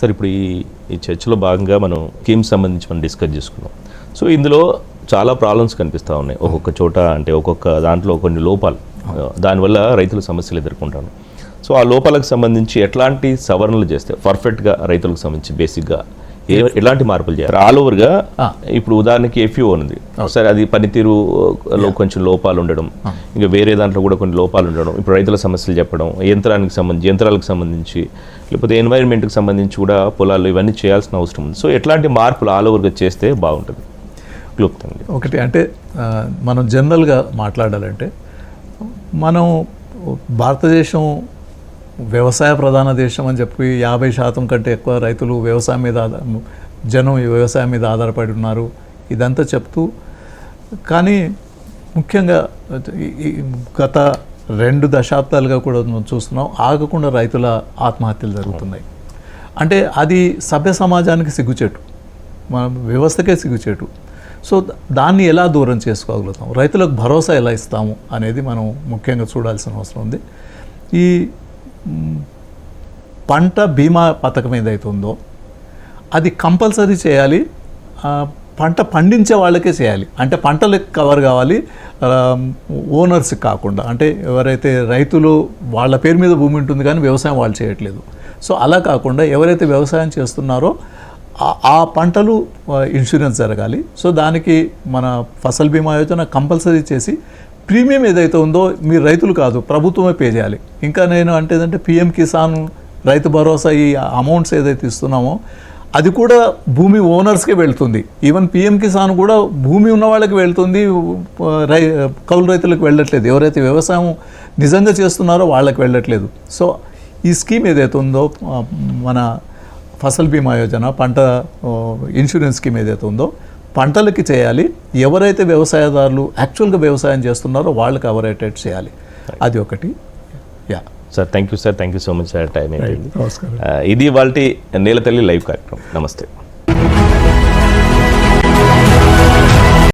Sir ఇప్పుడు ఈ ఈ చర్చలో భాగంగా మనం స్కీమ్స్ సంబంధించి మనం డిస్కస్ చేసుకున్నాం. సో ఇందులో చాలా ప్రాబ్లమ్స్ కనిపిస్తూ ఉన్నాయి. ఒక్కొక్క చోట అంటే ఒక్కొక్క దాంట్లో కొన్ని లోపాలు. దానివల్ల రైతులు సమస్యలు ఎదుర్కొంటాను సో ఆ లోపాలకు సంబంధించి ఎట్లాంటి సవరణలు చేస్తే పర్ఫెక్ట్గా రైతులకు సంబంధించి బేసిక్గా ఎలాంటి మార్పులు చేయాలి? ఆల్ ఓవర్గా ఇప్పుడు ఉదాహరణకి ఎఫ్యూ ఉంది. సరే అది పనితీరులో కొంచెం లోపాలు ఉండడం ఇంకా వేరే దాంట్లో కూడా కొన్ని లోపాలు ఉండడం ఇప్పుడు రైతుల సమస్యలు చెప్పడం యంత్రానికి సంబంధించి యంత్రాలకు సంబంధించి లేకపోతే ఎన్వైరన్మెంట్కి సంబంధించి కూడా పొలాలు ఇవన్నీ చేయాల్సిన అవసరం ఉంది. సో ఎట్లాంటి మార్పులు ఆల్ ఓవర్గా చేస్తే బాగుంటుంది క్లుప్తంగా. ఒకటి అంటే మనం జనరల్గా మాట్లాడాలంటే మనం భారతదేశం వ్యవసాయ ప్రధాన దేశం అని చెప్పి యాభై శాతం కంటే ఎక్కువ రైతులు వ్యవసాయం మీద జనం వ్యవసాయం మీద ఆధారపడి ఉన్నారు. ఇదంతా చెప్తూ కానీ ముఖ్యంగా ఈ- గత రెండు దశాబ్దాలుగా కూడా మనం చూస్తున్నాం ఆగకుండా రైతుల ఆత్మహత్యలు జరుగుతున్నాయి. అంటే అది సభ్య సమాజానికి సిగ్గుచేటు మన వ్యవస్థకే సిగ్గుచేటు. సో దాన్ని ఎలా దూరం చేసుకోగలుగుతాం? రైతులకు భరోసా ఎలా ఇస్తాము అనేది మనం ముఖ్యంగా చూడాల్సిన అవసరం ఉంది. ఈ పంట బీమా పథకం ఏదైతే ఉందో అది కంపల్సరీ చేయాలి. పంట పండించే వాళ్ళకే చేయాలి. అంటే పంటలకు కవర్ కావాలి. ఓనర్స్కి కాకుండా. అంటే ఎవరైతే రైతులు వాళ్ళ పేరు మీద భూమి ఉంటుంది కానీ వ్యవసాయం వాళ్ళు చేయట్లేదు. సో అలా కాకుండా ఎవరైతే వ్యవసాయం చేస్తున్నారో ఆ- పంటలు ఇన్సూరెన్స్ జరగాలి. సో దానికి మన ఫసల్ బీమా యోజన కంపల్సరీ చేసి ప్రీమియం ఏదైతే ఉందో మీరు రైతులు కాదు ప్రభుత్వమే పే చేయాలి. ఇంకా నేను అంటే ఏంటంటే పిఎం కిసాన్ రైతు భరోసా ఈ అమౌంట్స్ ఏదైతే ఇస్తున్నామో అది కూడా భూమి ఓనర్స్కే వెళ్తుంది. ఈవెన్ పిఎం కిసాన్ కూడా భూమి ఉన్న వాళ్ళకి వెళ్తుంది రై కౌలు రైతులకు వెళ్ళట్లేదు. ఎవరైతే వ్యవసాయం నిజంగా చేస్తున్నారో వాళ్ళకి వెళ్ళట్లేదు. సో ఈ స్కీమ్ ఏదైతే ఉందో మన ఫసల్ బీమా యోజన పంట ఇన్సూరెన్స్ స్కీమ్ ఏదైతే ఉందో పంటలకి చేయాలి. ఎవరైతే వ్యవసాయదారులు యాక్చువల్గా వ్యవసాయం చేస్తున్నారో వాళ్ళకి అవరేటెడ్ చేయాలి. అది ఒకటి. Yeah sir thank you sir thank you so much sir time అయిపోయింది. ఇది వాళ్ళ నేల తల్లి లైవ్ కార్యక్రమం. నమస్తే.